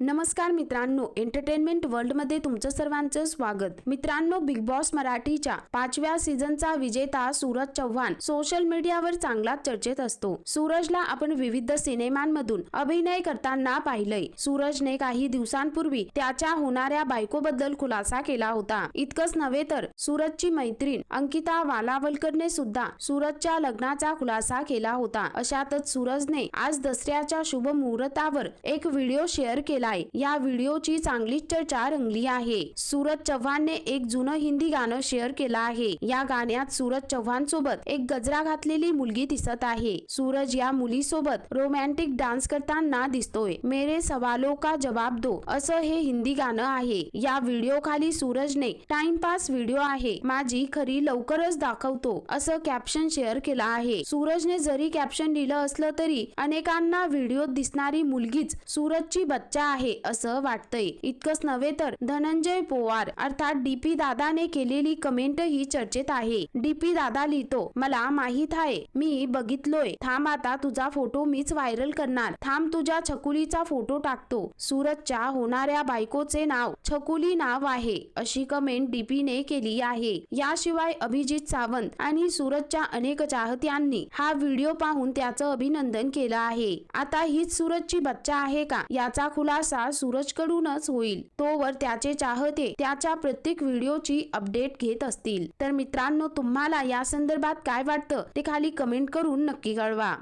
नमस्कार मित्रांनो एंटरटेनमेंट वर्ल्डमध्ये तुमचं सर्वांचं स्वागत. मित्रांनो बिग बॉस मराठीच्या पाचव्या सीझनचा विजेता सूरज चव्हाण सोशल मीडियावर चांगलाच चर्चेत असतो. सूरजला आपण विविध सिनेमांमधून अभिनय करताना पाहिलंय. सूरजने काही दिवसांपूर्वी त्याच्या होणाऱ्या बायकोबद्दल खुलासा केला होता. इतकंच नव्हे तर सूरजची मैत्रीण अंकिता वालावलकरने सुद्धा सूरजच्या लग्नाचा खुलासा केला होता. अशातच सूरजने आज दसऱ्याच्या शुभ मुहूर्तावर एक व्हिडिओ शेअर केला केलाय या व्हिडिओची चांगलीच चर्चा रंगली आहे. सूरज चव्हाणने एक जुनं हिंदी गाणं शेअर केलं आहे. या गाण्यात सूरज चव्हाण सोबत एक गजरा घातलेली मुलगी दिसत आहे. सूरज या मुलीसोबत रोमॅन्टिक डान्स करताना दिसतोय. मेरे सवालो का जवाब दो असं हे हिंदी गाणं आहे. या व्हिडिओ खाली सूरजने टाइमपास व्हिडिओ आहे. माझी खरी लवकरच दाखवतो असं कॅप्शन शेअर केलं आहे. सूरजने जरी कॅप्शन लिहिलं असलं तरी अनेकांना व्हिडिओत दिसणारी मुलगीच सूरजची बच्चा आहे. असं वाटतंय. इतकंच नव्हे तर धनंजय पोवार अर्थात डीपी दादाने केलेली कमेंट ही चर्चेत आहे. डीपी दादा लिहितो मला माहीत आहे मी बघितलोय. थांब आता तुझा फोटो मीच व्हायरल करणार. थांब तुझ्या छकुलीचा फोटो टाकतो. सूरजच्या होणाऱ्या बायकोचे नाव छकुली नाव आहे अशी कमेंट डीपीने केली आहे. याशिवाय अभिजित सावंत आणि सूरजच्या अनेक चाहत्यांनी हा व्हिडिओ पाहून त्याचं अभिनंदन केलं आहे. आता हीच सूरजची बच्चा आहे का? याचा खुलासा खुलासा सूरजकडूनच होईल. तोवर त्याचे चाहते त्याच्या प्रत्येक व्हिडिओची अपडेट घेत असतील. तर मित्रांनो तुम्हाला या संदर्भात काय वाटतं? ते खाली कमेंट करून नक्की कळवा.